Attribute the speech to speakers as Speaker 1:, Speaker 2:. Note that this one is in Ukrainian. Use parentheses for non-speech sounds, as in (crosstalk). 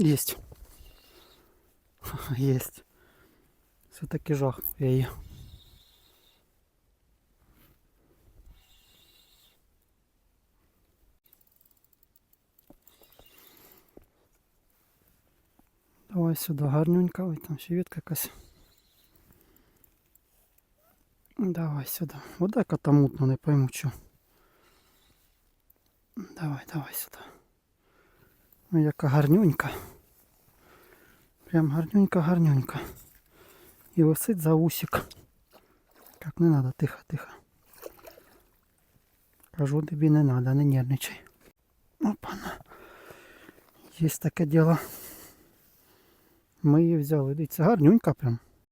Speaker 1: Єсть. Єсть. (laughs) Все-таки жахнув я її. Давай сюди гарненько, ой, там ще ветка якась. Давай сюди. Вода яка там мутна, не пойму що. Давай, давай сюди. Ой, яка гарнюнька. Прям гарненько-гарненько. И висить за усик. Так, не надо, тихо, тихо. Кажу тобі не надо, не нервничай. Опана. Є таке діло. Ми її взяли. Дивіться, гарнюнька прям.